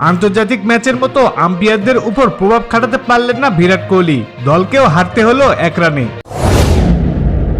আন্তর্জাতিক ম্যাচের মতো আম্পিয়ারদের উপর প্রভাব খাটাতে পারলেন না বিরাট কোহলি। দলকেও হারতে হলো এক রানে।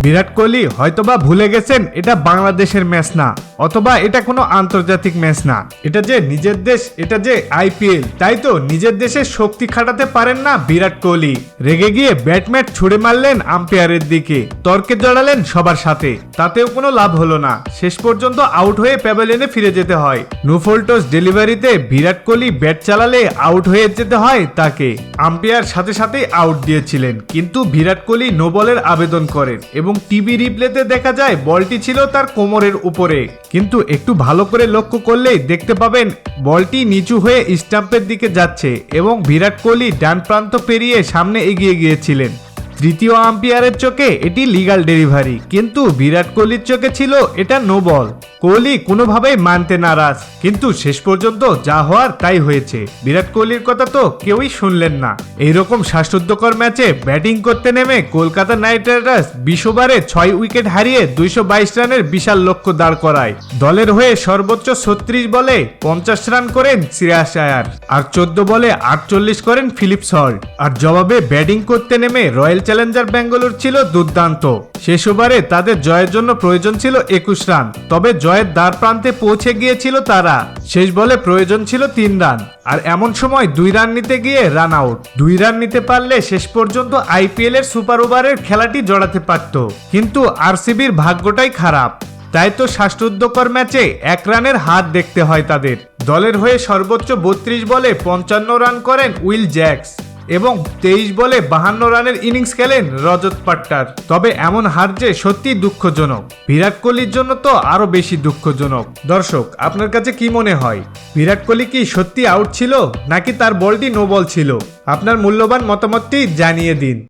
বিরাট কোহলি হয়তোবা ভুলে গেছেন, এটা বাংলাদেশের ম্যাচ না, অথবা এটা কোনো আন্তর্জাতিক ম্যাচ না। এটা যে নিজের দেশ, এটা যে আইপিএল তাই তো নিজের দেশে শক্তি খাটাতে পারেন না বিরাট কোহলি। রেগে গিয়ে ব্যাটম্যাট ছুড়ে মারলেন আম্পায়ারের দিকে। তর্কে জড়ালেন সবার সাথে। তাতেও কোনো লাভ হলো না। শেষ পর্যন্ত আউট হয়ে প্যাভেলিয়নে ফিরে যেতে হয়। নুফোল্টোস ডেলিভারিতে বিরাট কোহলি ব্যাট চালালে আউট হয়ে যেতে হয় তাকে। আম্পায়ার সাথে সাথেই আউট দিয়েছিলেন, কিন্তু বিরাট কোহলি নো বলের আবেদন করেন এবং টিভি রিপ্লেতে দেখা যায়, বলটি ছিল তার কোমরের উপরে। কিন্তু একটু ভালো করে লক্ষ্য করলেই দেখতে পাবেন, বলটি নিচু হয়ে স্টাম্পের দিকে যাচ্ছে এবং বিরাট কোহলি ডান প্রান্ত পেরিয়ে সামনে এগিয়ে গিয়েছিলেন। তৃতীয় আম্পিয়ারের চোখে এটি লিগাল ডেলিভারি কিন্তু বিরাট কোহলির চোখে ছিল এটা নো বল কোহলি কোনোভাবেই মানতে নারাজ, কিন্তু শেষ পর্যন্ত যা হওয়ার তাই হয়েছে। বিরাট কোহলির কথা তো কেউই শুনলেন না। এইরকম শ্বাসরুদ্ধকর ম্যাচে ব্যাটিং করতে নেমে কলকাতা নাইট রাইডার্স বিশ ওভারে ছয় উইকেট হারিয়ে দুইশো বাইশ রানের বিশাল লক্ষ্য দাঁড় করায়। দলের হয়ে সর্বোচ্চ ছত্রিশ বলে পঞ্চাশ রান করেন শ্রেয়াস আয়ার আর চোদ্দ বলে আটচল্লিশ করেন ফিলিপস হল্ট। আর জবাবে ব্যাটিং করতে নেমে রয়্যাল চ্যালেঞ্জার ব্যাঙ্গালোর ছিল দুর্দান্ত। শেষ ওভারে তাদের জয়ের জন্য প্রয়োজন ছিল একুশ রান। তবে জয়ের দ্বার প্রান্তে পৌঁছে গিয়েছিল তারা। শেষ বলে প্রয়োজন ছিল তিন রান। আর এমন সময় দুই রান নিতে গিয়ে রান আউট দুই রান নিতে পারলে শেষ পর্যন্ত আইপিএল এর সুপার ওভারের খেলাটি জড়াতে পারত। কিন্তু আরসিবির ভাগ্যটাই খারাপ। তাই তো শ্বাসরুদ্ধকর ম্যাচে এক রানের হাত দেখতে হয় তাদের। দলের হয়ে সর্বোচ্চ বত্রিশ বলে পঞ্চান্ন রান করেন উইল জ্যাক্স। এবং তেইশ বলে বাহান্ন রানের ইনিংস খেলেন রজত পাট্টার। তবে এমন হার যে সত্যি দুঃখজনক। বিরাট কোহলির জন্য তো আরও বেশি দুঃখজনক। দর্শক, আপনার কাছে কি মনে হয়? বিরাট কোহলি কি সত্যি আউট ছিল, নাকি তার বলটি নো বল ছিল? আপনার মূল্যবান মতামতটি জানিয়ে দিন।